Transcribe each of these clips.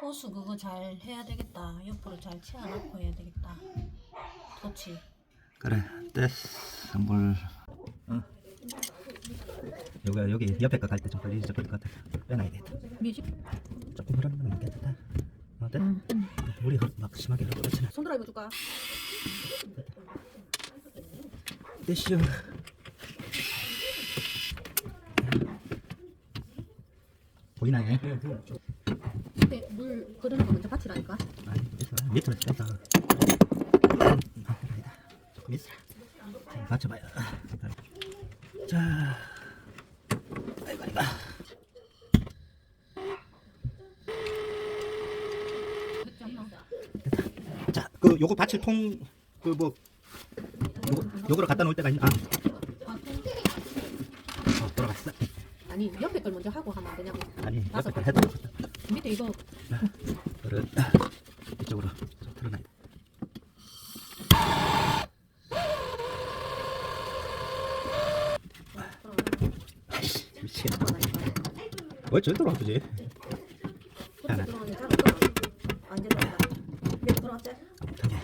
호수 그거 잘 해야 되겠다. 옆으로 잘 채워놓고 해야 되겠다. 터치. 그래 됐어 물 어. 여기 여기 옆에 거갈 때좀 걸리지 것 같아 빼놔야 돼 미지? 조금 흐르는 건 괜찮다 어때? 응. 응. 물이 흐- 막 심하게 흐르고 그렇잖아 손드라이버 줄까? 됐슈 보이나요? 물 흐르는 거 먼저 받치라니까. 밑으로 뺐다 조금 있어 자, 맞춰봐요 자 아이고 아이고 않나? 자, 그 요거 받칠 통그뭐 요거 요거를 갖다 놓을 때가 있나? 아, 어, 돌아갔어. 아니 옆에 걸 먼저 하고 하면 안 되냐고. 아니, 옆에 걸 해도 되겠다. 이거 그를 이쪽으로 좀 틀어놔야 돼. 미치겠다. 왜 절대로 아프지? 없더라. 안 된다. 들어왔지? 못하게.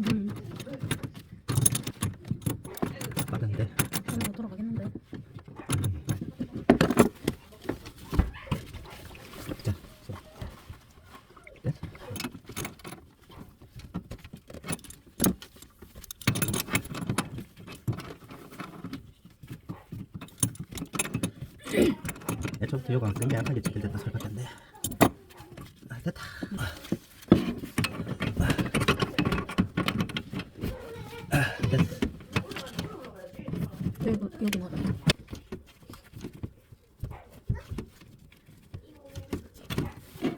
물 빠른데. 흘러 들어가겠는데. 자, 자. 네? 애초부터 요거 센게 약하게 찍힐 때다 살 같은데 아, 됐다 아, 뭐다?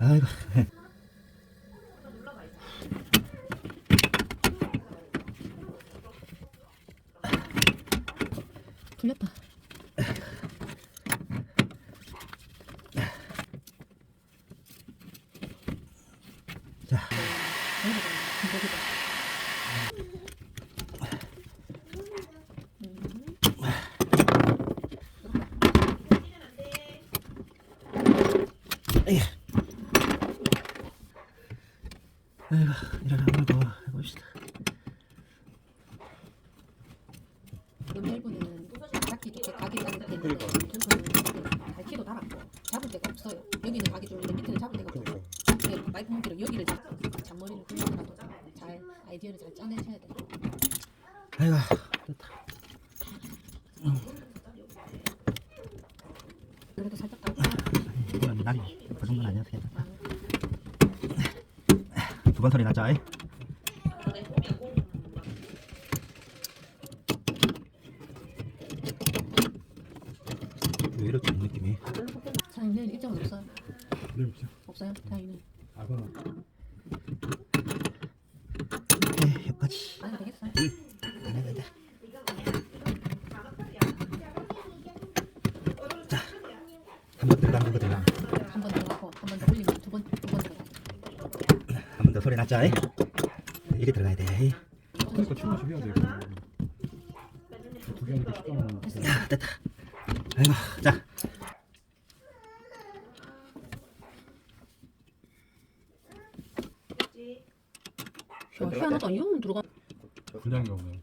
아이고 풀렸다. 자 여기다. 에이. 아이고 일어나 한번 더 해봅시다 음일부는 각기 이렇게 각이 있는데 둘은 갈기도 달았고 잡을 데가 없어요. 여기는 각이 뚫는데 밑에는 잡을 데가 없고 네, 마이크 문기로 여기를 잡- 잔머리를 굴려서라도 잘 아이디어를 잘 짜내셔야 돼요. 아이고 됐다 그래도 살짝 달 이건 날이 그 정도는 아니어도 되겠다 두번 소리 났자 이? 왜 이렇게 느낌이 사장님 내일 일정은 없어요? 네, 보세요. 없어요? 다행이네. 아, 그럼 네 여기까지 안 해도 되겠어요? 안 해도 돼 자, 한번 들어간 거거든요 한번 들어가고 한번 더 올리면 두번두번 들어가. 한 번 더 소리 났자 이? 이게 들어가야 돼 그러니까 춤을 해야 돼. 두개 하니까. 야, 됐다. 아이고, 자. 야, 희한하다. 이거는 들어가. 불량이 없네.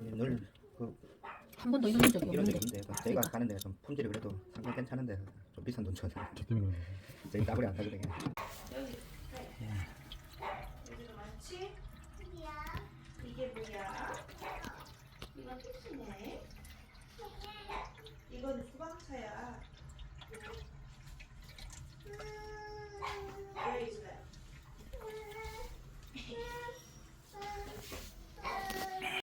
늘 그, 한 번도 이런 적이 이런 데 없는데. 있는데 그 저희가 가는 데가 좀 품질이 그래도 상당히 괜찮은데 좀 비싼 돈 쳐서 저 때문에. 저희 따블이 안 사거든요. 이게 뭐야? 이건 티슈네. 이건 주방차야.